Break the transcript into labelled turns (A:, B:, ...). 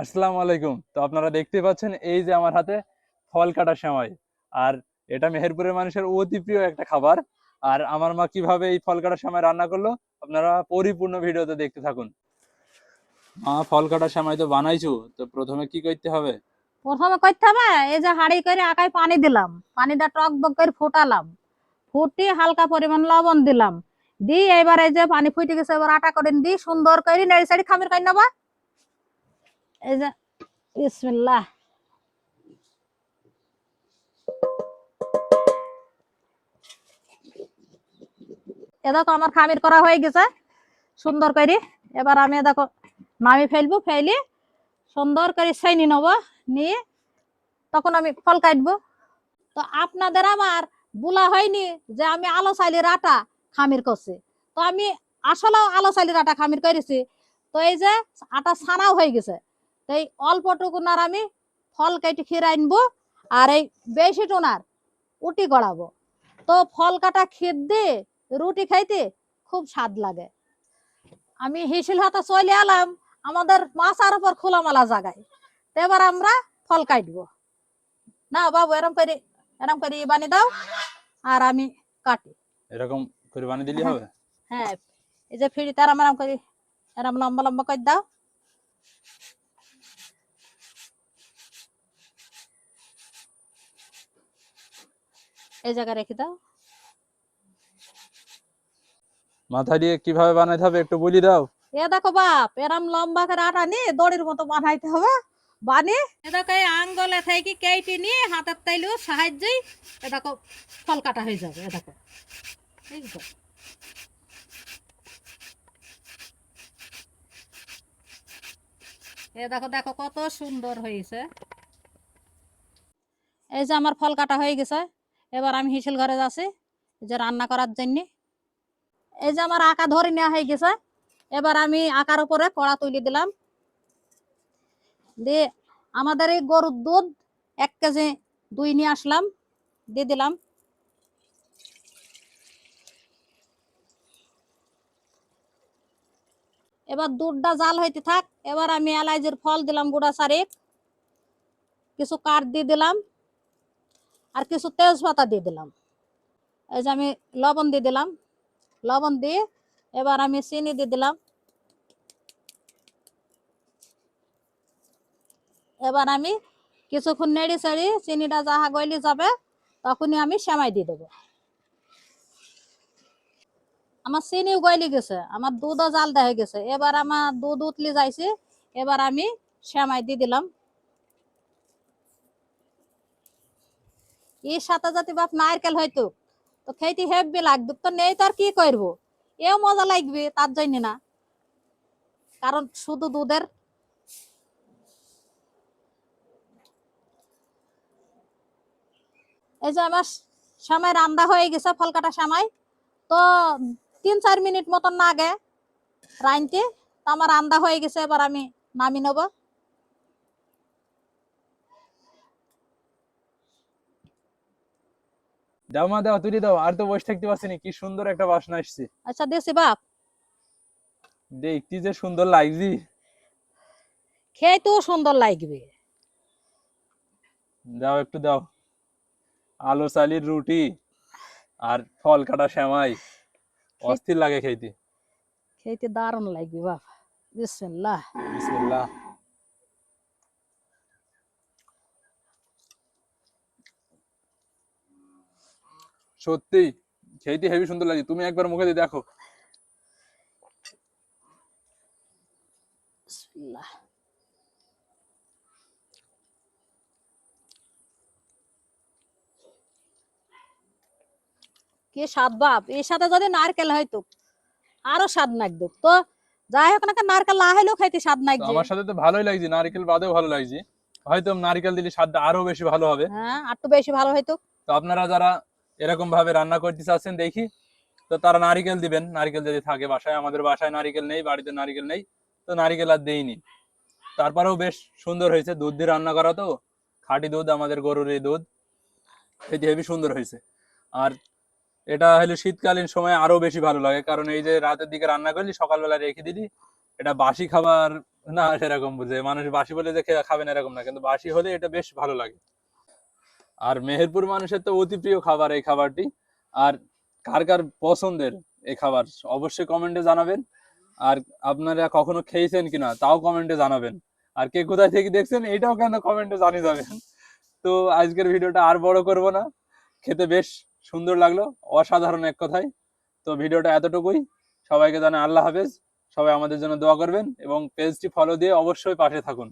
A: আসসালামু আলাইকুম। তো আপনারা দেখতে পাচ্ছেন, এই যে আমার হাতে ফল কাটা সময় আর এটা মেহেরপুরের মানুষের অতি প্রিয় একটা খাবার। আর আমার মা কীভাবে এই ফল কাটার সময় রান্না করল, আপনারা পরিপূর্ণ ভিডিওতে দেখতে থাকুন। মা, ফল কাটার সময় তো বানাইছো, তো প্রথমে কি করতে হবে?
B: প্রথমে করতে হবে, এই যে হাড়ি করে আকায় পানি দিলাম। পানিটা টক বক করে ফোটালাম। ফুটি হালকা পরিমাণ লবণ দিলাম। দি এবার এই যে পানি ফুটে গেছে, এবার আটা করে দি সুন্দর করে নেড়ি সাড়ি খামির করে নেবা। এই যে বিসমিল্লাহ এ দেখো আমার খামির করা হয়ে গেছে, সুন্দর করে। এবার আমি দেখো নামি ফেলব, ফেলি, সুন্দর করে সেইনি নেব, নিয়ে তখন আমি ফল কাটবো। তো আপনাদের আমার বলা হয়নি যে আমি আলো চাইলের আটা খামির করছি। তো আমি আসলেও আলো চাইলের রাটা খামির করেছি। তো এই যে আটা ছানাও হয়ে গেছে। তো এই অল্পটুকুন আর আমি ফল কেটে খিরে আনব আর এই বেশি টুনার উটি গড়াবো। তো ফল কাটা ক্ষীর দিয়ে রুটি খাইতে খুব স্বাদ লাগে। আমি হিসিল হাতে চলে এলাম আমাদের মাছার উপর খোলামেলা জায়গায়। তো এবার আমরা ফল কাটবো। না বাবু এরম করে এরম করে বানি দাও আর আমি কাটি।
A: এরকম করে বানিয়ে দিলে হবে?
B: হ্যাঁ এই যে ফিরি তার এরম করে এরম লম্বা লম্বা করে দাও। এই জায়গায় রেখে দাও।
A: মাথা দিয়ে কীভাবে বানাইতে হবে একটু বলি দাও।
B: এ দেখো বাপ এরম লম্বা করে আটা নিয়ে দড়ির মতো বানাইতে হবে। বানি এ দেখো এই আঙ্গলে থেকে কেটে নিয়ে হাতের তাইলেও সাহায্যই এ দেখো ফল কাটা হয়ে যাবে এ দেখো। এ দেখো দেখো কত সুন্দর হয়েছে। এই যে আমার ফল কাটা হয়ে গেছে। এবার আমি হিসেল ঘরে যাচ্ছি যে রান্না করার জন্য। এই যে আমার আঁকা ধরে নেওয়া হয়ে গেছে, এবার আমি আকার উপরে কড়া তুলে দিলাম। দিয়ে আমাদের এই গরুর দুধ এক কেজি দুই নিয়ে আসলাম, দিয়ে দিলাম। এবার দুধটা জাল হইতে থাক, এবার আমি এলাইজের ফল দিলাম গুঁড়া চারেক, কিছু কাঠ দিয়ে দিলাম। আর কিছু তেজপাতা দিয়ে দিলাম। এই যে আমি লবণ দিয়ে দিলাম। লবণ দিয়ে এবার আমি চিনি দিয়ে দিলাম। এবার আমি কিছুক্ষণ নেড়ে চেড়ে চিনিটা যাহা গলি যাবে তখনই আমি সেমাই দিয়ে দেবো। আমার চিনিও গলি গেছে, আমার দুধও জাল দেওয়া গেছে। এবার আমার দুধ উতলি যাইছে, এবার আমি সেমাই দিয়ে দিলাম। এর সাথে যদি বাপ নারকেল হয়তো। তো খেতে হেব্বি লাগবে। তো নেই তো আর কি করব? এও মজা লাগবে, তার জন্য না। কারণ শুধু দুধের এই যে আমার সময় রান্না হয়ে গেছে, ফল কাটা সময়। তো তিন চার মিনিট মতন না আগে রাইনতে। তো আমার রান্না হয়ে গেছে, এবার আমি নামি নেব।
A: দাও মা দাও তুলি দাও। আর তো বসে থাকতে পারছি কি সুন্দর একটা বাসনা আসছে।
B: আচ্ছা দেশি বাপ।
A: দেখ যে সুন্দর লাগছি।
B: খেতেও সুন্দর লাগবে।
A: দাও একটু দাও। আলু চালির রুটি আর ফল কাটা সেমাই। অস্থির লাগে খেতে।
B: খেতে দারুণ লাগবে বাপ। বিসমিল্লাহ।
A: বিসমিল্লাহ। সত্যি খেতে হেভি সুন্দর লাগে তুমি একবার মুখে দিয়ে দেখো।
B: কি স্বাদ বাপ? এর সাথে যদি নারকেল হয়তো আরও স্বাদ লাগতো তো যাই হোক না নারকেল না হইলেও খাইতে স্বাদ
A: তো আমার সাথে তো ভালোই লাগছে নারকেল বাদেও ভালো লাগছে। হয়তো নারকেল দিলে স্বাদটা আরও বেশি ভালো হবে।
B: হ্যাঁ আর একটু বেশি ভালো হইতো
A: তো আপনারা যারা এরকম ভাবে রান্না করতে চাচ্ছেন দেখি। তো তারা নারিকেল দিবেন, নারিকেল যদি থাকে বাসায়, আমাদের বাসায় নারিকেল নেই, বাড়িতে নারিকেল নেই, তো নারিকেল আর দেইনি। তারপরেও বেশ সুন্দর হয়েছে, দুধ দিয়ে রান্না করা তো, খাঁটি দুধ, আমাদের গরুর এই দুধ খেতে হেবি সুন্দর হয়েছে। আর এটা হলো শীতকালীন সময় আরও বেশি ভালো লাগে, কারণ এই যে রাতের দিকে রান্না করলি, সকালবেলা রেখে দিলি, এটা বাসি খাবার না, সেরকম বুঝে। মানুষ বাসি বলে যে খাবেন এরকম না, কিন্তু বাসি হলে এটা বেশ ভালো লাগে। আর মেহেরপুর মানুষের তো অতি প্রিয় খাবার এই খাবারটি। আর কার কার পছন্দের এই খাবার অবশ্যই কমেন্টে জানাবেন। আর আপনারা কখনো খেয়েছেন কিনা তাও কমেন্টে জানাবেন। আর কে কোথায় থেকে দেখছেন এটাও কেন কমেন্টে জানিয়ে যাবেন। তো আজকের ভিডিওটা আর বড় করব না। খেতে বেশ সুন্দর লাগল, অসাধারণ এক কথায়। তো ভিডিওটা এতটুকুই। সবাইকে জানাই আল্লাহ হাফেজ। সবাই আমাদের জন্য দোয়া করবেন এবং পেজটি ফলো দিয়ে অবশ্যই পাশে থাকুন।